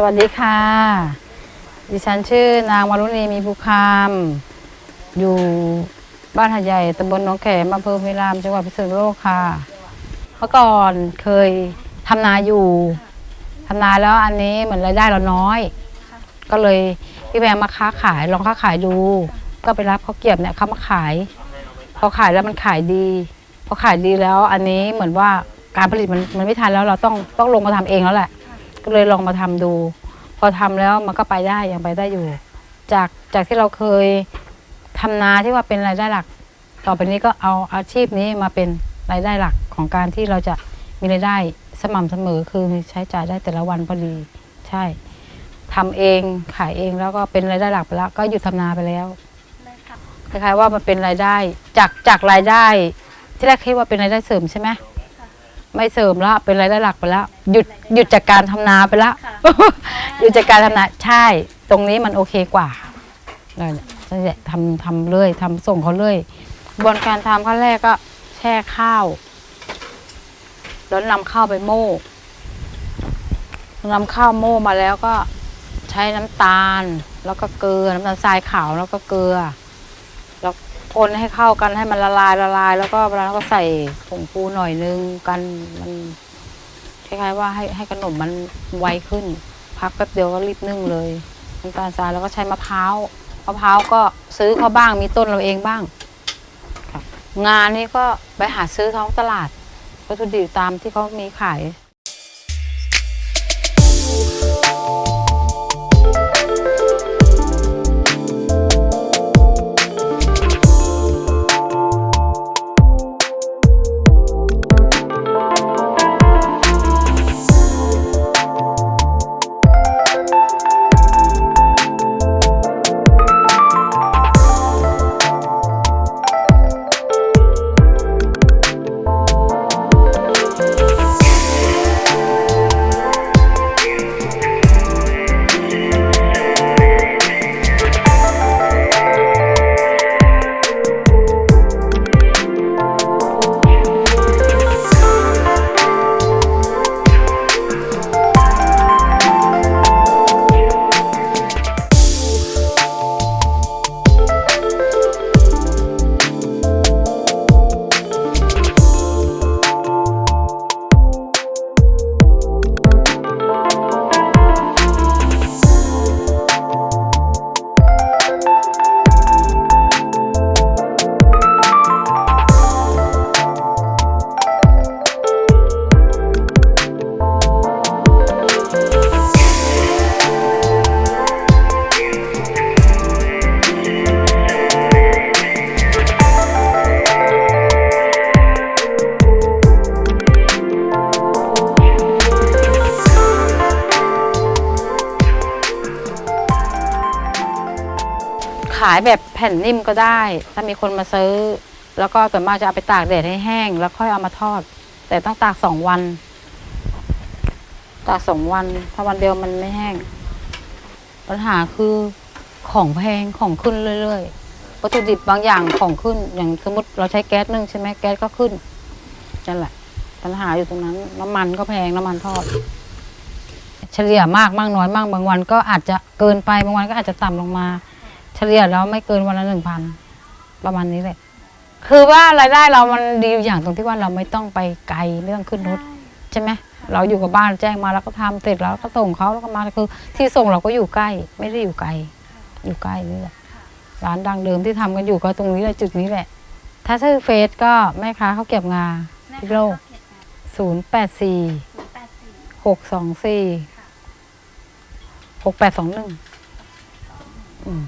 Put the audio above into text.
สวัสดีค่ะ ดิฉันชื่อนางวรุณีมีภูคามอยู่บ้านหาใหญ่ตำบลหนองแขมอำเภอพิรามจังหวัดพิษณุโลกค่ะ เมื่อก่อนเคยทำนาอยู่ทำนาแล้วอันนี้เหมือนรายได้เราน้อย ก็เลยพี่แบงมาค้าขายลองค้าขายดู ก็ไปรับเขาเก็บเนี่ยเขามาขายพอขายแล้วมันขายดีพอขายดีแล้ว อันนี้เหมือนว่าการผลิตมันมันไม่ทันแล้วเราต้องต้องลงมาทำเองแล้วแหละ ก็เลยลองมาทำดู พอทำแล้วมันก็ไปได้ยังไปได้อยู่ จากจากที่เราเคยทำนาที่ว่าเป็นรายได้หลัก ต่อไปนี้ก็เอาอาชีพนี้มาเป็นรายได้หลักของการที่เราจะมีรายได้สม่ำเสมอคือมีใช้จ่ายได้แต่ละวันพอดีใช่ทำเองขายเองแล้วก็เป็นรายได้หลักไปแล้ว ก็หยุดทำนาไปแล้วคล้ายๆว่ามันเป็นรายได้จากจากรายได้ ที่แรกคิดว่าเป็นรายได้เสริมใช่ไหมไม่เสริมแล้วเป็นรายได้หลักไปแล้ว หยุดหยุดจากการทำนาไปแล้ว หยุดจากการทำนาใช่ ตรงนี้มันโอเคกว่านั่นแหละนั่นแหละทำทำเรื่อยทำส่งเขาเรื่อยกระบวนการทำขั้นแรกก็แช่ข้าวแล้วนำข้าวไปโม่นำข้าวโม่มาแล้วก็ใช้น้ำตาล แล้วก็เกลือน้ำตาลทรายขาวแล้วก็เกลือ แล้วคนให้เข้ากันให้มันละลายละลาย แล้วก็เวลาเราก็ใส่ผงฟูหน่อยนึงกันมัน คล้ายๆว่าให้ให้ขนมมันไวขึ้น พักแป๊บเดียวก็รีบนึ่งเลยน้ำตาลทรายแล้วก็ใช้มะพร้าวมะพร้าวก็ซื้อเขาบ้างมีต้นเราเองบ้างงานนี้ก็ไปหาซื้อท้องตลาดวัตถุดิบตามที่เขามีขาย ขายแบบแผ่นนิ่มก็ได้ ถ้ามีคนมาซื้อ แล้วก็ส่วนมากจะเอาไปตากแดดให้แห้ง แล้วค่อยเอามาทอด แต่ต้องตากสองวัน ตากสองวันถ้าวันเดียวมันไม่แห้ง ปัญหาคือของแพงของขึ้นเรื่อยๆวัตถุดิบบางอย่างของขึ้น อย่างสมมติเราใช้แก๊สนึ่งใช่ไหมแก๊สก็ขึ้นนั่นแหละ ปัญหาอยู่ตรงนั้น น้ำมันก็แพงน้ำมันทอดเฉลี่ยมากมากน้อยมากบางวันก็อาจจะเกินไปบางวันก็อาจจะต่ำลงมา เฉลี่ยแล้วไม่เกินวันละหนึ่งพันประมาณนี้แหละ คือว่ารายได้เรามันดีอยู่อย่างตรงที่ว่าเราไม่ต้องไปไกลไม่ต้องขึ้นรถใช่ไหมเราอยู่กับบ้านแจ้งมาแล้วก็ทำเสร็จแล้วก็ส่งเขาแล้วก็มาคือ ที่ส่งเราก็อยู่ใกล้ ไม่ได้อยู่ไกล อยู่ใกล้นี่แหละร้านดังเดิมที่ทำกันอยู่ก็ตรงนี้แหละจุดนี้แหละ ถ้าชื่อเฟซก็แม่ค้าเขาวเก็บงาพิโลกศูนย์แปดสี่หกสองสี่หกแปดสองหนึ่งอืม